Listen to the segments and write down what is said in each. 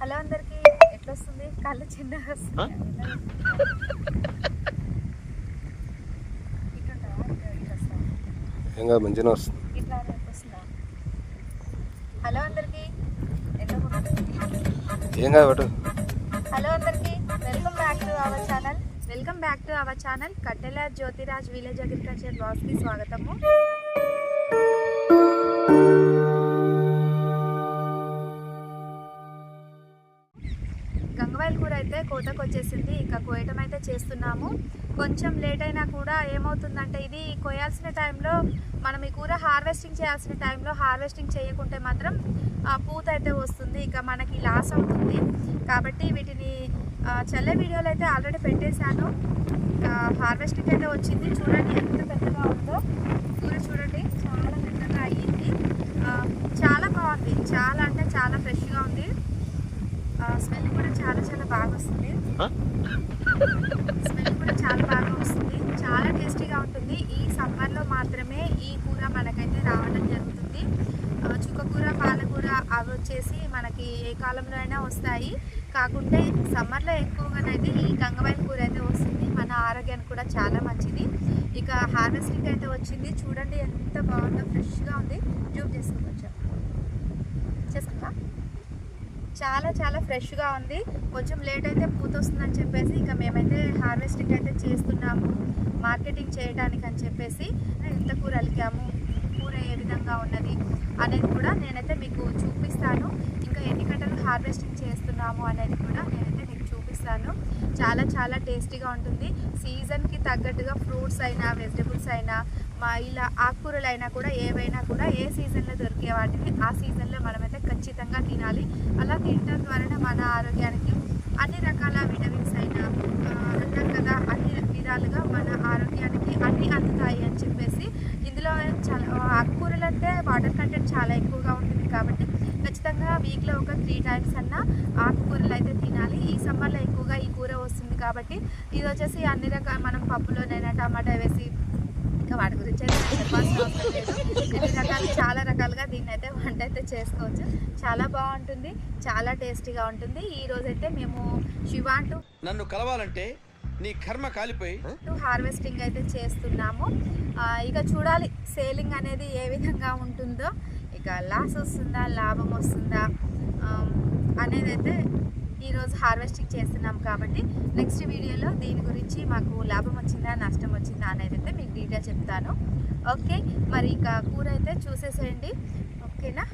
Hello అందరికి ఎట్లా వస్తుంది కళ్ళు చిన్నగా వస్తుంది మంచిగా వస్తుంది. ఇట్లా వస్తుందా? హలో అందరికి? ఏం కాదు హలో అందరికి. Welcome back to our channel. Welcome back to our channel. Kattela Jyothiraj village agriculture బ్లాగ్స్కి స్వాగతము. గంగవాయిల కూర అయితే కోతకు వచ్చేసింది ఇంకా కోయటం అయితే చేస్తున్నాము. కొంచెం లేట్ అయినా కూడా ఏమవుతుందంటే ఇది కోయాల్సిన టైంలో మనం ఈ కూర హార్వెస్టింగ్ చేయాల్సిన టైంలో హార్వెస్టింగ్ చేయకుంటే మాత్రం పూత అయితే వస్తుంది. ఇక మనకి లాస్ అవుతుంది. కాబట్టి వీటిని చల్లే వీడియోలు అయితే ఆల్రెడీ పెట్టేశాను. ఇంకా హార్వెస్టింగ్ అయితే వచ్చింది. చూడండి ఎంత పెద్దగా ఉందో. కూర చూడండి. చాలా పెద్దగా అయ్యింది. చాలా బాగుంది. చాలా అంటే చాలా ఫ్రెష్గా ఉంది. స్మెల్ కూడా చాలా చాలా బాగా వస్తుంది స్మెల్ కూడా చాలా బాగా వస్తుంది చాలా టేస్టీగా ఉంటుంది. ఈ సమ్మర్లో మాత్రమే ఈ కూర మనకైతే రావడం జరుగుతుంది. చుక్కకూర పాలకూర అవి వచ్చేసి మనకి ఏ కాలంలో అయినా వస్తాయి. కాకుంటే సమ్మర్లో ఎక్కువగానైతే ఈ గంగవాయిల కూర అయితే వస్తుంది. మన ఆరోగ్యానికి కూడా చాలా మంచిది. ఇక హార్వెస్టింగ్ అయితే వచ్చింది. చూడండి ఎంత బాగుందో ఫ్రెష్గా ఉంది. జూమ్ చేసుకోవచ్చు చేసుకుంటా చాలా చాలా ఫ్రెష్గా ఉంది. కొంచెం లేట్ అయితే పూత వస్తుందని చెప్పేసి ఇక మేమైతే హార్వెస్టింగ్ అయితే చేస్తున్నాము మార్కెటింగ్ చేయడానికి అని చెప్పేసి. ఎంత కూర అలికాము కూర ఏ విధంగా ఉన్నది అనేది కూడా నేనైతే మీకు చూపిస్తాను. ఇంకా ఎన్ని గంటలు హార్వెస్టింగ్ చేస్తున్నాము అనేది కూడా నేనైతే మీకు చూపిస్తాను. చాలా చాలా టేస్టీగా ఉంటుంది. సీజన్కి తగ్గట్టుగా ఫ్రూట్స్ అయినా వెజిటబుల్స్ అయినా మా ఇలా ఆకుకూరలు అయినా కూడా ఏవైనా కూడా ఏ సీజన్లో దొరికే వాటిని ఆ సీజన్లో అనేది ఖచ్చితంగా తినాలి. అలా తినడం ద్వారా మన ఆరోగ్యానికి అన్ని రకాల విటమిన్స్ అయినా అన్నాం కదా అన్ని విధాలుగా మన ఆరోగ్యానికి అన్ని అందుతాయి అని చెప్పేసి ఇందులో చాలా ఆకుకూరలు అంటే వాటర్ కంటెంట్ చాలా ఎక్కువగా ఉంటుంది కాబట్టి ఖచ్చితంగా వీక్లో ఒక త్రీ టైమ్స్ అన్న ఆకుకూరలు అయితే తినాలి. ఈ సమ్మర్లో ఎక్కువగా ఈ కూర వస్తుంది కాబట్టి ఇది వచ్చేసి అన్ని రకాల మనం పప్పులోనైనా టమాటా వేసి ఇంకా వాటి గురించి అయితే చెప్పాల్సిన అవసరం లేదు. చాలా రకాలుగా దీన్ని అయితే వంట అయితే చేసుకోవచ్చు. చాలా బాగుంటుంది చాలా టేస్టీగా ఉంటుంది. ఈ రోజైతే మేము శివాంటు నన్ను కలవాలంటే నీ కర్మ కాలిపోయి హార్వెస్టింగ్ అయితే చేస్తున్నాము. ఇక చూడాలి సేలింగ్ అనేది ఏ విధంగా ఉంటుందో. ఇక లాస్ వస్తుందా లాభం వస్తుందా అనేది అయితే ఈరోజు హార్వెస్టింగ్ చేస్తున్నాం కాబట్టి నెక్స్ట్ వీడియోలో దీని గురించి మాకు లాభం వచ్చిందా నష్టం వచ్చిందా అనేది అయితే మీకు డీటెయిల్ చెప్తాను. ఓకే మరి ఇక కూర అయితే చూసేసేయండి. ఓకేనా?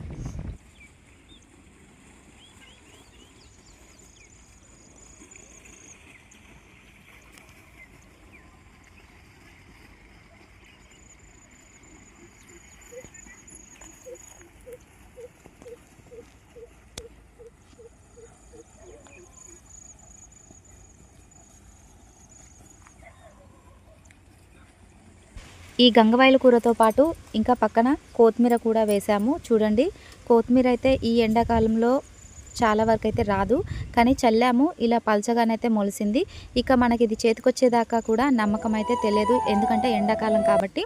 ఈ గంగవాయిల కూరతో పాటు ఇంకా పక్కన కొత్తిమీర కూడా వేసాము. చూడండి కొత్తిమీర అయితే ఈ ఎండాకాలంలో చాలా వరకు అయితే రాదు కానీ చల్లాము. ఇలా పల్చగానైతే మొలిసింది. ఇక మనకి ఇది చేతికొచ్చేదాకా కూడా నమ్మకం అయితే తెలియదు ఎందుకంటే ఎండాకాలం కాబట్టి.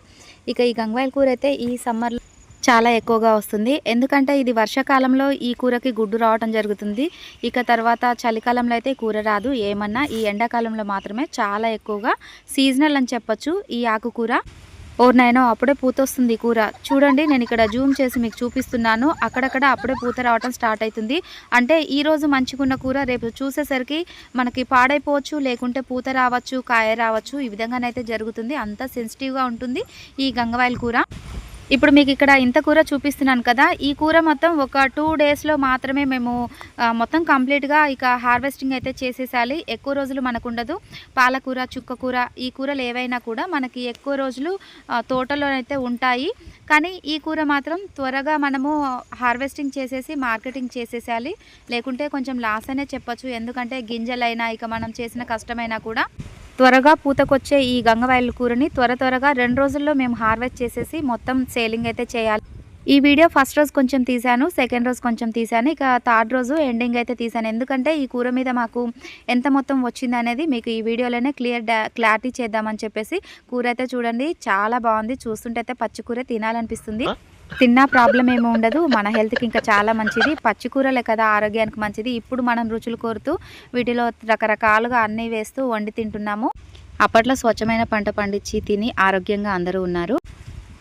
ఇక ఈ గంగవాయిల కూర అయితే ఈ సమ్మర్లో చాలా ఎక్కువగా వస్తుంది. ఎందుకంటే ఇది వర్షాకాలంలో ఈ కూరకి గుడ్డు రావటం జరుగుతుంది. ఇక తర్వాత చలికాలంలో అయితే కూర రాదు. ఏమన్నా ఈ ఎండాకాలంలో మాత్రమే చాలా ఎక్కువగా సీజనల్ అని చెప్పచ్చు ఈ ఆకుకూర. ఓర్ నైనో అప్పుడే పూత వస్తుంది ఈ కూర. చూడండి నేను ఇక్కడ జూమ్ చేసి మీకు చూపిస్తున్నాను. అక్కడక్కడ అప్పుడే పూత రావటం స్టార్ట్ అవుతుంది అంటే ఈరోజు మంచిగున్న కూర రేపు చూసేసరికి మనకి పాడైపోవచ్చు లేకుంటే పూత రావచ్చు కాయ రావచ్చు ఈ విధంగానైతే జరుగుతుంది. అంత సెన్సిటివ్గా ఉంటుంది ఈ గంగవాయిల కూర. ఇప్పుడు మీకు ఇక్కడ ఇంత కూర చూపిస్తున్నాను కదా. ఈ కూర మొత్తం ఒక టూ డేస్లో మాత్రమే మేము మొత్తం కంప్లీట్గా ఇక హార్వెస్టింగ్ అయితే చేసేసాలి. ఎక్కువ రోజులు మనకు ఉండదు పాలకూర చుక్కకూర ఈ కూరలు ఏవైనా కూడా మనకి ఎక్కువ రోజులు తోటలో అయితే ఉంటాయి. కానీ ఈ కూర మాత్రం త్వరగా మనము హార్వెస్టింగ్ చేసేసి మార్కెటింగ్ చేసేసాలి. లేకుంటే కొంచెం లాస్ అనే చెప్పచ్చు. ఎందుకంటే గింజలైనా ఇక మనం చేసిన కష్టమైనా కూడా. త్వరగా పూతకొచ్చే ఈ గంగవాయల కూరని త్వర త్వరగా రెండు రోజుల్లో మేము హార్వెస్ట్ చేసేసి మొత్తం సేలింగ్ అయితే చేయాలి. ఈ వీడియో ఫస్ట్ రోజు కొంచెం తీశాను సెకండ్ రోజు కొంచెం తీశాను ఇక థర్డ్ రోజు ఎండింగ్ అయితే తీశాను. ఎందుకంటే ఈ కూర మీద మాకు ఎంత మొత్తం వచ్చింది అనేది మీకు ఈ వీడియోలోనే క్లియర్ క్లారిటీ చేద్దామని చెప్పేసి కూర అయితే చూడండి చాలా బాగుంది. చూస్తుంటే అయితే పచ్చి కూర తినాలనిపిస్తుంది. తిన్నా ప్రాబ్లం ఏమి ఉండదు. మన హెల్త్కి ఇంకా చాలా మంచిది. పచ్చి కూరలే కదా ఆరోగ్యానికి మంచిది. ఇప్పుడు మనం రుచులు కోరుతూ వీటిలో రకరకాలుగా అన్నీ వేస్తూ వండి తింటున్నాము. అప్పట్లో స్వచ్ఛమైన పంట పండించి తిని ఆరోగ్యంగా అందరూ ఉన్నారు.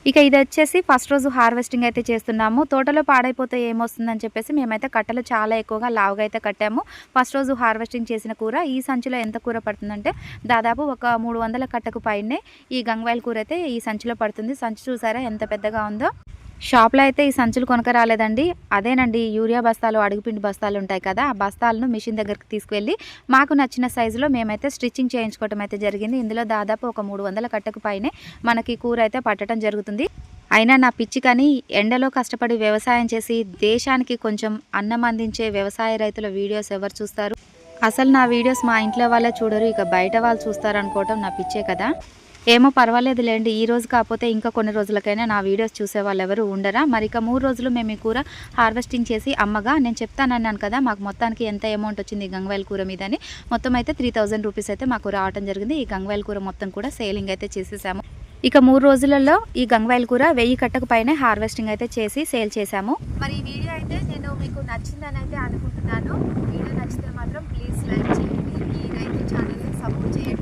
ఇక ఇది వచ్చేసి ఫస్ట్ రోజు హార్వెస్టింగ్ అయితే చేస్తున్నాము. తోటలో పాడైపోతే ఏమొస్తుందని చెప్పేసి మేమైతే కట్టలు చాలా ఎక్కువగా లావుగా అయితే కట్టాము. ఫస్ట్ రోజు హార్వెస్టింగ్ చేసిన కూర ఈ సంచిలో ఎంత కూర పడుతుందంటే దాదాపు ఒక మూడు వందల కట్టకు పైనే ఈ గంగవాయిల కూర అయితే ఈ సంచిలో పడుతుంది. సంచి చూసారా ఎంత పెద్దగా ఉందో? షాప్లో అయితే ఈ సంచులు కొనక రాలేదండి అదేనండి యూరియా బస్తాలు అడుగుపిండి బస్తాలు ఉంటాయి కదా ఆ బస్తాలను మిషన్ దగ్గరికి తీసుకువెళ్ళి మాకు నచ్చిన సైజులో మేమైతే స్టిచ్చింగ్ చేయించుకోవటం అయితే జరిగింది. ఇందులో దాదాపు ఒక మూడు వందల కట్టకు పైనే మనకి కూర అయితే పట్టడం జరుగుతుంది. అయినా నా పిచ్చి కానీ ఎండలో కష్టపడి వ్యవసాయం చేసి దేశానికి కొంచెం అన్నం అందించే వ్యవసాయ రైతుల వీడియోస్ ఎవరు చూస్తారు? అసలు నా వీడియోస్ మా ఇంట్లో వాళ్ళే చూడరు ఇక బయట వాళ్ళు చూస్తారు అనుకోవటం నా పిచ్చే కదా. ఏమో పర్వాలేదు లేండి ఈ రోజు కాకపోతే ఇంకా కొన్ని రోజులకైనా నా వీడియోస్ చూసే వాళ్ళు ఎవరు ఉండరా? మరి ఇక మూడు రోజులు మేము ఈ కూర హార్వెస్టింగ్ చేసి అమ్మగా నేను చెప్తానన్నాను కదా మాకు మొత్తానికి ఎంత అమౌంట్ వచ్చింది ఈ గంగవాయల కూర మీద అని మొత్తం అయితే త్రీ థౌజండ్ రూపీస్ అయితే మాకు రావడం జరిగింది. ఈ గంగవాయల కూర మొత్తం కూడా సేలింగ్ అయితే చేసేసాము. ఇక మూడు రోజులలో ఈ గంగవాయల కూర వెయ్యి కట్టకు పైనే హార్వెస్టింగ్ అయితే చేసి సేల్ చేశాము మరి ఈ వీడియో అయితే నేను మీకు నచ్చిందని అయితే అనుకుంటున్నాను. వీడియో నచ్చితే మాత్రం ప్లీజ్ లైక్ చేయండి. ఈ రైతు ఛానల్ని సపోర్ట్ చేయండి.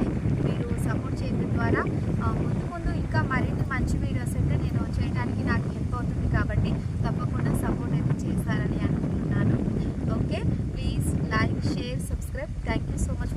ద్వారా ముందు ముందు ఇంకా మరిన్ని మంచి వీడియోస్ అయితే నేను చేయడానికి నాకు హెల్ప్ అవుతుంది కాబట్టి తప్పకుండా సపోర్ట్ అయితే చేస్తారని అనుకుంటున్నాను. Okay please like share subscribe. Thank you so much